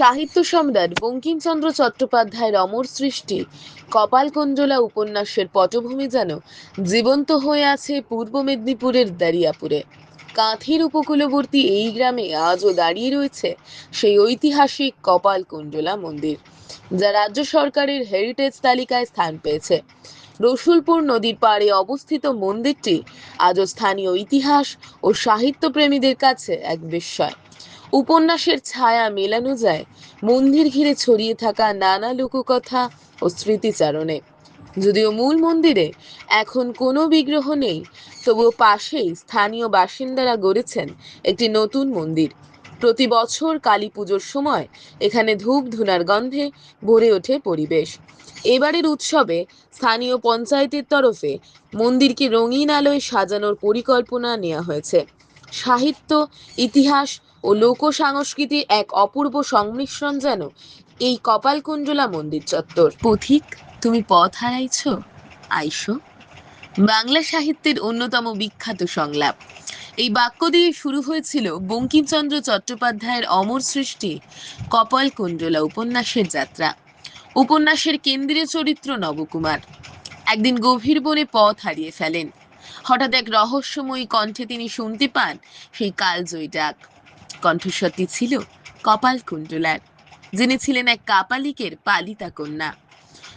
সাহিত্য সম্রাট বঙ্কিমচন্দ্র চট্টোপাধ্যায়ের অমর সৃষ্টি কপালকুণ্ডলা উপন্যাসের পটভূমি যেন জীবন্ত হয়ে আছে পূর্ব মেদিনীপুরের দারিয়াপুরে। কাঁথির উপকূলবর্তী এই গ্রামে আজও দাঁড়িয়ে রয়েছে সেই ঐতিহাসিক কপালকুণ্ডলা মন্দির, যা রাজ্য সরকারের হেরিটেজ তালিকায় স্থান পেয়েছে। রসুলপুর নদীর পাড়ে অবস্থিত মন্দিরটি আজও স্থানীয় ইতিহাস ও সাহিত্যপ্রেমীদের কাছে এক বিস্ময়। উপন্যাসের ছায়া মেলানো যায়, মন্দির ঘিরে ছড়িয়ে থাকা নানা লোককথা ও স্মৃতিচারণে। যদিও মূল মন্দিরে এখন কোনো বিগ্রহ নেই, তবুও পাশেই স্থানীয় বাসিন্দারা গড়েছেন একটি নতুন মন্দির। প্রতি বছর কালী পুজোর সময় এখানে ধূপ ধুনার গন্ধে ভরে ওঠে পরিবেশ। এবারের উৎসবে স্থানীয় পঞ্চায়েতের তরফে মন্দিরকে রঙিন আলোয় সাজানোর পরিকল্পনা নেওয়া হয়েছে। সাহিত্য, ইতিহাস ও লোক সংস্কৃতির এক অপূর্ব সংমিশ্রণ যেন এই কপালকুণ্ডলা মন্দির চত্বর। পথিক, তুমি পথ হারাইছ? আইসো। বাংলা সাহিত্যের অন্যতম বিখ্যাত সংলাপ। এই বাক্য দিয়ে শুরু হয়েছিল বঙ্কিমচন্দ্র চট্টোপাধ্যায়ের অমর সৃষ্টি, কপালকুণ্ডলা উপন্যাসের যাত্রা। উপন্যাসের কেন্দ্রীয় চরিত্র নবকুমার। একদিন গভীর বনে পথ হারিয়ে ফেলেন। হঠাৎ এক রহস্যময়ী কণ্ঠে তিনি শুনতে পান সেই কালজয়ী ডাক। কণ্ঠস্বরটি ছিল কপাল কুণ্ডলার যিনি ছিলেন এক কাপালিকের পালিতা কন্যা।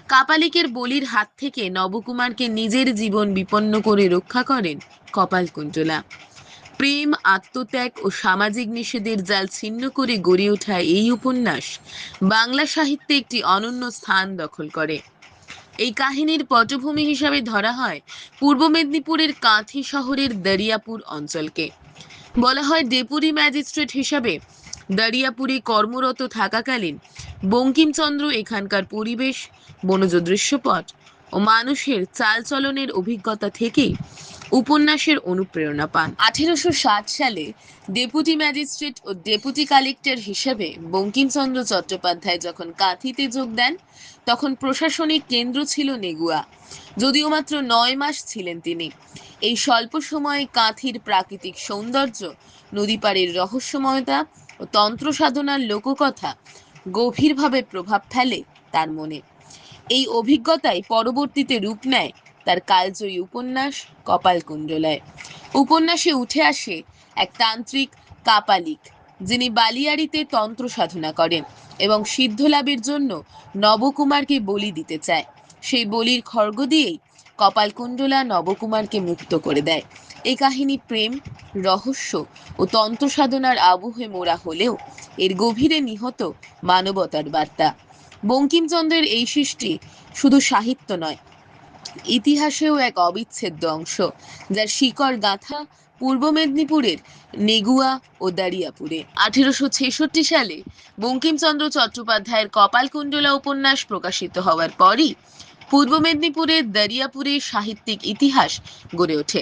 কাপালিকের বলির হাত থেকে নবকুমারকে নিজের জীবন বিপন্ন করে রক্ষা করেন কপাল কুণ্ডলা প্রেম, আত্মত্যাগ ও সামাজিক নিষেধের জাল ছিন্ন করে গড়ে ওঠা এই উপন্যাস বাংলা সাহিত্যে একটি অনন্য স্থান দখল করে। এই কাহিনীর পটভূমি হিসাবে ধরা হয় পূর্ব মেদিনীপুরের কাঁথি শহরের দরিয়াপুর অঞ্চলকে। বলা হয় ডেপুটি ম্যাজিস্ট্রেট হিসাবে দারিয়াপুরে কর্মরত থাকাকালীন বঙ্কিমচন্দ্র এখানকার পরিবেশ, বনজ দৃশ্যপট ও মানুষের চালচলনের অভিজ্ঞতা থেকেই উপন্যাসের অনুপ্রেরণা পান। আঠেরোশো ষাট সালে ডেপুটি ম্যাজিস্ট্রেট ও ডেপুটি কালেক্টর হিসেবে বঙ্কিমচন্দ্র চট্টোপাধ্যায় যখন কাঁথিতে যোগ দেন, তখন প্রশাসনিক কেন্দ্র ছিল নেগুয়া। যদিও মাত্র নয় মাস ছিলেন তিনি। এই স্বল্প সময়ে কাঁথির প্রাকৃতিক সৌন্দর্য নদী পাড়ের রহস্যময়তা ও তন্ত্র সাধনার লোককথা গভীরভাবে প্রভাব ফেলে তার মনে। এই অভিজ্ঞতাই পরবর্তীতে রূপ নেয় তার কালজয়ী উপন্যাস কপালকুণ্ডলায়। উপন্যাসে উঠে আসে এক তান্ত্রিক কাপালিক, যিনি বালিয়াড়িতে তন্ত্র সাধনা করেন এবং সিদ্ধ লাভের জন্য নবকুমারকে বলি দিতে চায়। সেই বলির খর্গ দিয়েই কপালকুণ্ডলা নবকুমারকে মুক্ত করে দেয়। এই কাহিনী প্রেম, রহস্য ও তন্ত্র সাধনার আবহে মোড়া হলেও এর গভীরে নিহত মানবতার বার্তা। বঙ্কিমচন্দ্রের এই সৃষ্টি শুধু সাহিত্য নয় ইতিহাসেও এক অবিচ্ছেদ্য অংশ, যার শিকড় গাঁথা পূর্ব মেদিনীপুরের নেগুয়া ও দারিয়াপুরে। আঠেরোশো ছেষট্টি সালে বঙ্কিমচন্দ্র চট্টোপাধ্যায়ের কপালকুণ্ডলা উপন্যাস প্রকাশিত হওয়ার পরই পূর্ব মেদিনীপুরের দারিয়াপুরে সাহিত্যিক ইতিহাস গড়ে ওঠে।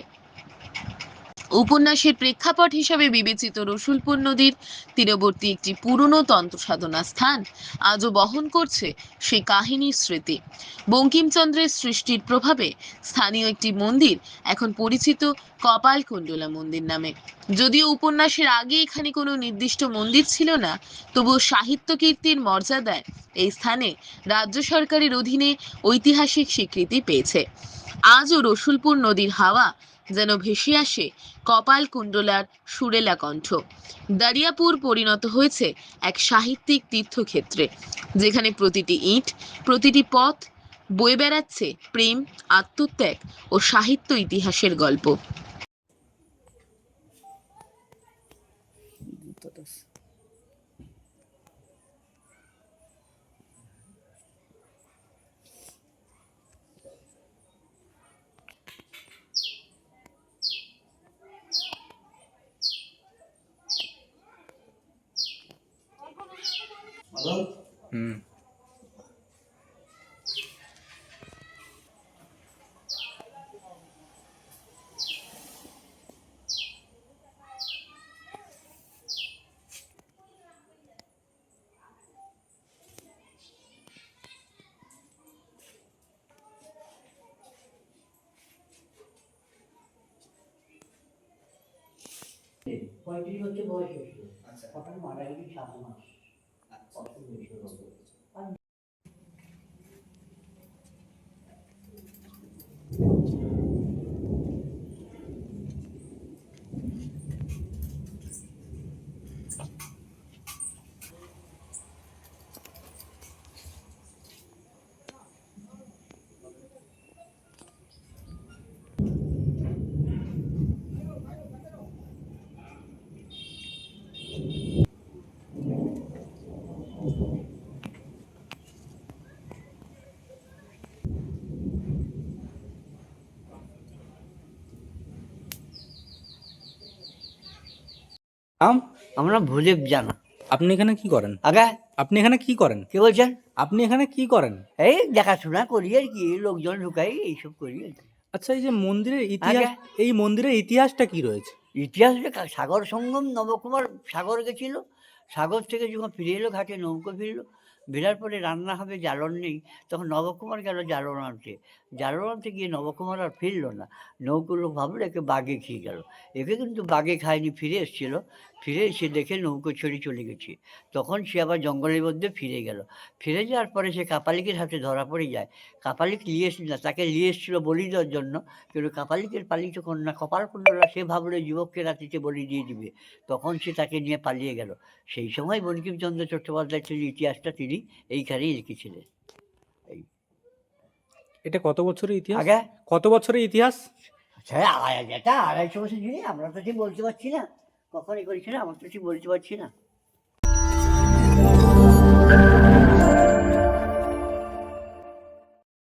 উপন্যাসের প্রেক্ষাপট হিসাবে বিবেচিত রসুলপুর নদীর তীরবর্তী একটি পুরনো তন্ত্র সাধনা স্থান আজও বহন করছে সেই কাহিনীর স্মৃতি। বঙ্কিমচন্দ্রের সৃষ্টির প্রভাবে স্থানীয় একটি মন্দির এখন পরিচিত কপালকুণ্ডলা মন্দির নামে। যদিও উপন্যাসের আগে এখানে কোনো নির্দিষ্ট মন্দির ছিল না, তবুও সাহিত্য কীর্তির মর্যাদায় এই স্থানে রাজ্য সরকারের অধীনে ঐতিহাসিক স্বীকৃতি পেয়েছে। আজও রসুলপুর নদীর হাওয়া যেন ভেসে আসে কপাল কুণ্ডলার সুরেলা কণ্ঠ। দারিয়াপুর পরিণত হয়েছে এক সাহিত্যিক তীর্থক্ষেত্রে, যেখানে প্রতিটি ইট, প্রতিটি পথ, বয়ে বেড়াচ্ছে প্রেম, আত্মত্যাগ ও সাহিত্য ইতিহাসের গল্প। হুম। পঁয়ত্রিশ হচ্ছে বয়স হচ্ছে আচ্ছা। তখন মারা গেলি সাত মাস। I think. আম? আমরা ভুলে জানা। আপনি এখানে কি করেন? আগে? আপনি এখানে কি করেন? কি বলছেন? আপনি এখানে কি করেন? এই দেখাশোনা করি আর কি লোকজন ঢুকাই এইসব করি আর কি। আচ্ছা এই যে মন্দিরের ইতিহাস এই মন্দিরের ইতিহাসটা কি রয়েছে? ইতিহাস যে সাগর সঙ্গম নবকুমার সাগর গেছিল সাগর থেকে যখন ফিরে এলো ঘাটে নৌকো ফিরলো। বেরার পরে রান্না হবে জ্বালন নেই, তখন নবকুমার গেল জ্বালন আনতে জ্বালন আনতে গিয়ে নবকুমার আর ফিরল না। নৌকো লোক ভাবলো একে বাঘে খেয়ে গেল। একে কিন্তু বাঘে খায়নি, ফিরে এসেছিল। ফিরে এসে দেখে নৌকো ছেড়ে চলে গেছে। তখন সে আবার জঙ্গলের মধ্যে ফিরে গেল। ফিরে যাওয়ার পরে সে কাপালিকের হাতে ধরা পড়ে যায়। কাপালিক নিয়ে এসেছিল না, তাকে নিয়ে এসেছিল বলি দেওয়ার জন্য। কিন্তু কাপালিকের পালিত কন্যা কপাল কুণ্ডলা সে ভাবলো যুবককে রাত্রিতে বলি দিয়ে দিবে। তখন সে তাকে নিয়ে পালিয়ে গেল। সেই সময় বঙ্কিমচন্দ্র চট্টোপাধ্যায় তিনি ইতিহাসটা তিনি এইখানেই লিখেছিলেন এটা কত বছরের ইতিহাস? আগে? কত বছরের ইতিহাস? আচ্ছা এটা আড়াইশো বছর জিনিস আমরা তো ঠিক বলতে পারছি না। কখনই করেছি না আমরা তো ঠিক বলতে পারছি না।